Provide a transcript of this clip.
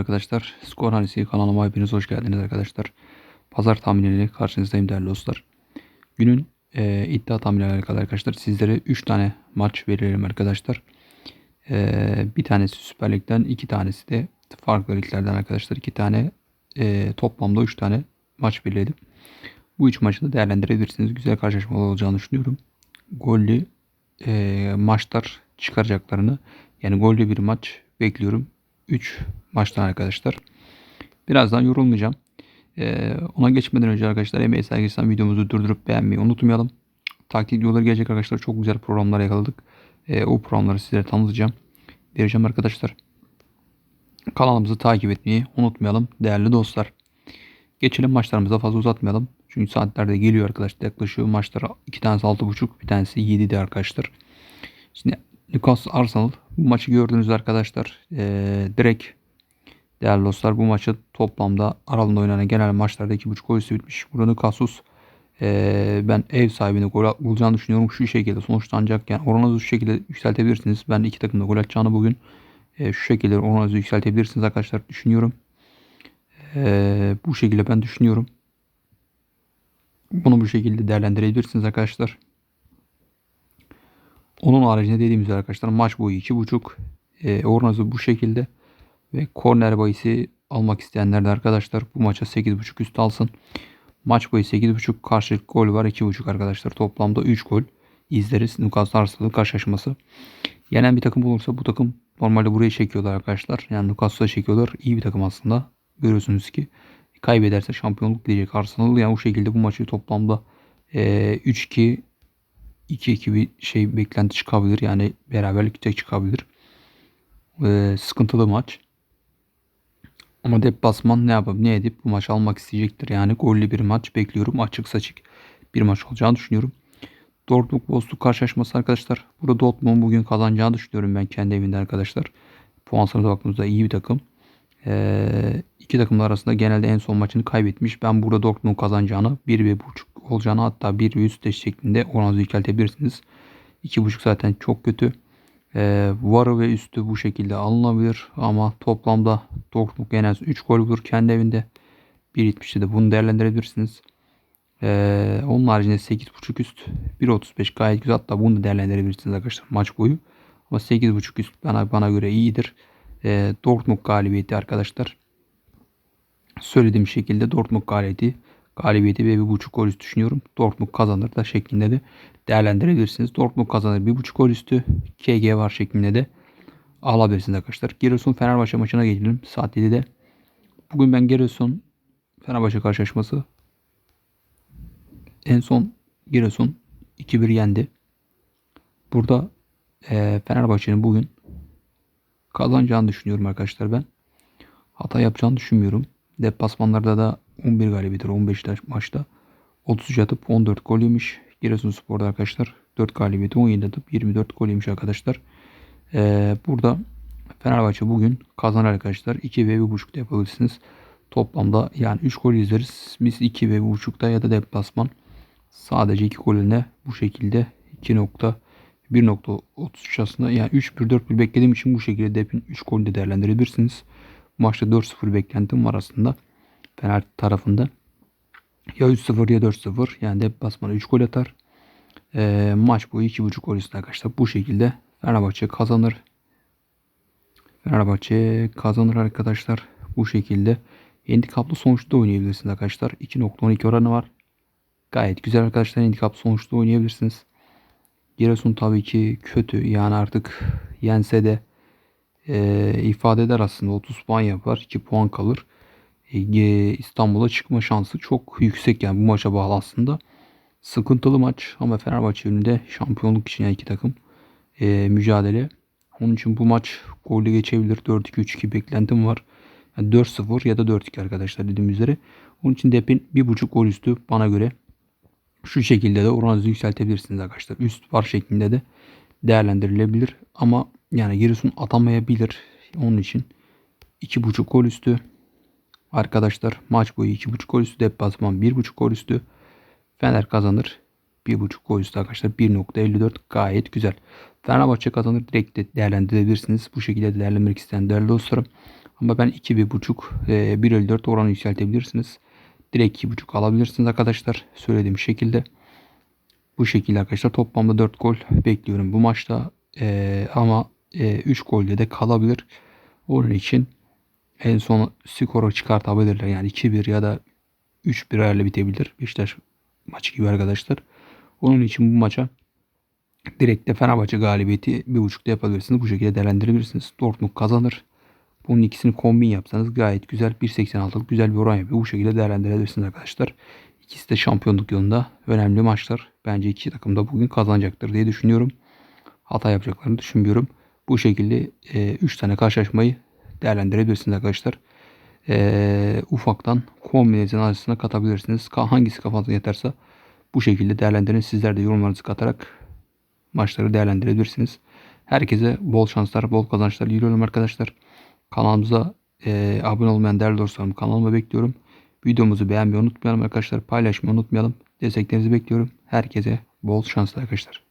arkadaşlar. Skor Hanesi kanalıma hepiniz hoş geldiniz arkadaşlar. Pazar tahminleriyle karşınızdayım değerli dostlar. Günün e, iddia tahminleri alakalı arkadaşlar sizlere 3 tane maç verelim arkadaşlar. E, bir tanesi Süper Lig'den, iki tanesi de farklı liglerden arkadaşlar. iki tane e, toplamda 3 tane maç belirledim. Bu üç maçı da değerlendirebilirsiniz. Güzel karşılaşmalar olacağını düşünüyorum. Gollü e, maçlar çıkaracaklarını yani gollü bir maç bekliyorum. 3 maçtan arkadaşlar. Birazdan yorulmayacağım. Ee, ona geçmeden önce arkadaşlar emeği saygısından videomuzu durdurup beğenmeyi unutmayalım. Takip videoları gelecek arkadaşlar. Çok güzel programlar yakaladık. Ee, o programları sizlere tanıtacağım. Vereceğim arkadaşlar. Kanalımızı takip etmeyi unutmayalım değerli dostlar. Geçelim maçlarımıza fazla uzatmayalım. Çünkü saatlerde geliyor arkadaşlar. Yaklaşıyor maçlar. iki tanesi 6.30 bir tanesi 7'de arkadaşlar. Şimdi Newcastle Arsenal bu maçı gördünüz arkadaşlar. Ee, direkt değerli dostlar bu maçı toplamda aralığında oynanan genel maçlarda 2.5 gol üstü bitmiş. Burada Newcastle ee, ben ev sahibine gol bulacağını düşünüyorum. Şu şekilde sonuçlanacak. Yani oranınızı şu şekilde yükseltebilirsiniz. Ben iki takımda gol atacağını bugün e, şu şekilde oranınızı yükseltebilirsiniz arkadaşlar düşünüyorum. E, bu şekilde ben düşünüyorum. Bunu bu şekilde değerlendirebilirsiniz arkadaşlar. Onun haricinde dediğimiz arkadaşlar maç boyu 2.5 e, oranınızı bu şekilde ve korner bayisi almak isteyenler de arkadaşlar bu maça 8.5 üst alsın. Maç boyu 8.5 karşılık gol var 2.5 arkadaşlar toplamda 3 gol izleriz. Newcastle Arsenal karşılaşması. Yenen bir takım olursa bu takım normalde buraya çekiyorlar arkadaşlar. Yani Newcastle'a çekiyorlar. İyi bir takım aslında. Görüyorsunuz ki kaybederse şampiyonluk diyecek Arsenal. Yani bu şekilde bu maçı toplamda e, 3-2 2-2 bir şey beklenti çıkabilir. Yani beraberlik de çıkabilir. Ee, sıkıntılı maç. Ama deplasman ne yapıp ne edip bu maç almak isteyecektir. Yani gollü bir maç bekliyorum. Açık saçık bir maç olacağını düşünüyorum. Dortmund Wolfsburg karşılaşması arkadaşlar. Burada Dortmund bugün kazanacağını düşünüyorum ben kendi evinde arkadaşlar. Puan sırasına baktığımızda iyi bir takım. Ee, iki takımlar arasında genelde en son maçını kaybetmiş. Ben burada Dortmund kazanacağını 1-1.5 olacağını hatta 1 ve üst şeklinde oranınızı yükseltebilirsiniz. 2.5 zaten çok kötü. Ee, varı ve üstü bu şekilde alınabilir ama toplamda Dortmund en az 3 gol bulur kendi evinde. 1.70'de de bunu değerlendirebilirsiniz. Ee, onun haricinde 8.5 üst 1.35 gayet güzel hatta bunu da değerlendirebilirsiniz arkadaşlar maç boyu. Ama 8.5 üst bana, bana göre iyidir. Ee, Dortmund galibiyeti arkadaşlar. Söylediğim şekilde Dortmund galibiyeti galibiyeti ve bir buçuk gol üstü düşünüyorum. Dortmund kazanır da şeklinde de değerlendirebilirsiniz. Dortmund kazanır bir buçuk gol üstü. KG var şeklinde de alabilirsiniz arkadaşlar. Giresun Fenerbahçe maçına gelelim. Saat 7'de. Bugün ben Giresun Fenerbahçe karşılaşması en son Giresun 2-1 yendi. Burada e, Fenerbahçe'nin bugün kazanacağını düşünüyorum arkadaşlar ben. Hata yapacağını düşünmüyorum. Deplasmanlarda da 11 galibiyettir 15 maçta. 33 atıp 14 gol yemiş. Giresunspor'da arkadaşlar 4 galibiyeti 17 atıp 24 gol yemiş arkadaşlar. Ee, burada Fenerbahçe bugün kazanır arkadaşlar. 2 ve 1.5'da yapabilirsiniz. Toplamda yani 3 gol izleriz. Biz 2 ve 1.5'da ya da deplasman sadece 2 golüne bu şekilde 2 nokta 1.33 aslında yani 3-1-4-1 beklediğim için bu şekilde depin 3 golü de değerlendirebilirsiniz. Maçta 4-0 beklentim var aslında. Fener tarafında. Ya 3-0 ya 4-0 yani deplasmana 3 gol atar. E, maç boyu 2.5 gol üstüne arkadaşlar. Bu şekilde Fenerbahçe kazanır. Fenerbahçe kazanır arkadaşlar. Bu şekilde handikaplı sonuçta oynayabilirsiniz arkadaşlar. 2.12 oranı var. Gayet güzel arkadaşlar. Handikaplı sonuçta oynayabilirsiniz. Giresun tabii ki kötü. Yani artık yense de e, ifade eder aslında. 30 puan yapar. 2 puan kalır. İstanbul'a çıkma şansı çok yüksek yani bu maça bağlı aslında. Sıkıntılı maç ama Fenerbahçe önünde şampiyonluk için yani iki takım e, mücadele. Onun için bu maç golle geçebilir. 4-2-3-2 beklentim var. Yani 4-0 ya da 4-2 arkadaşlar dediğim üzere. Onun için depin 1.5 gol üstü bana göre şu şekilde de oranınızı yükseltebilirsiniz arkadaşlar. Üst var şeklinde de değerlendirilebilir. Ama yani Giresun atamayabilir. Onun için 2.5 gol üstü Arkadaşlar maç boyu 2.5 gol üstü deplasman 1.5 gol üstü. Fener kazanır. 1.5 gol üstü arkadaşlar 1.54 gayet güzel. Fenerbahçe kazanır direkt de değerlendirebilirsiniz. Bu şekilde değerlendirmek isteyen değerli dostlarım. Ama ben 2-1.5 e, 1.54 oranı yükseltebilirsiniz. Direkt 2.5 alabilirsiniz arkadaşlar. Söylediğim şekilde. Bu şekilde arkadaşlar toplamda 4 gol bekliyorum bu maçta. E, ama e, 3 golde de kalabilir. Onun için en son skoru çıkartabilirler. Yani 2-1 ya da 3-1 ile bitebilir. Beşiktaş maçı gibi arkadaşlar. Onun için bu maça direkt de Fenerbahçe galibiyeti 1.5'da yapabilirsiniz. Bu şekilde değerlendirebilirsiniz. Dortmund kazanır. Bunun ikisini kombin yapsanız gayet güzel 1.86'lık güzel bir oran yapıyor. Bu şekilde değerlendirebilirsiniz arkadaşlar. İkisi de şampiyonluk yolunda önemli maçlar. Bence iki takım da bugün kazanacaktır diye düşünüyorum. Hata yapacaklarını düşünmüyorum. Bu şekilde 3 tane karşılaşmayı değerlendirebilirsiniz arkadaşlar. E, ufaktan kombinasyon arasına katabilirsiniz. Ka- Hangisi kafanıza yeterse bu şekilde değerlendirin. Sizler de yorumlarınızı katarak maçları değerlendirebilirsiniz. Herkese bol şanslar, bol kazançlar diliyorum arkadaşlar. Kanalımıza e, abone olmayan değerli dostlarım kanalıma bekliyorum. Videomuzu beğenmeyi unutmayalım arkadaşlar. Paylaşmayı unutmayalım. Desteklerinizi bekliyorum. Herkese bol şanslar arkadaşlar.